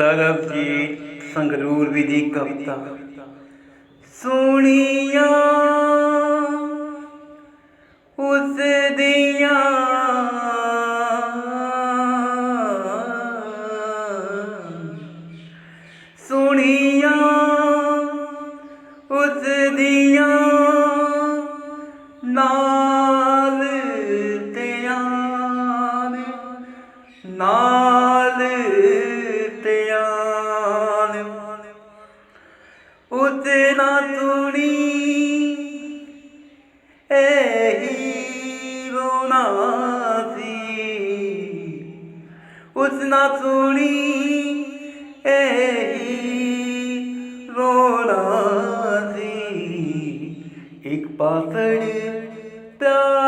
ਸਰਬਜੀਤ ਸੰਗਰੂਰ ਵੀ ਦੀ ਕਵਿਤਾ। ਸੁਣੀਆਂ ਉਸ ਦੀਆਂ ਸੁਣੀਆਂ ਉਸ ਦੀਆਂ ਨਾਲ ਤਿਆਨ ਨਾਲ পুতনা তুড়ি বোনাজি উতনা তুড়ি বোনাজি এক পাতড়ি প্যার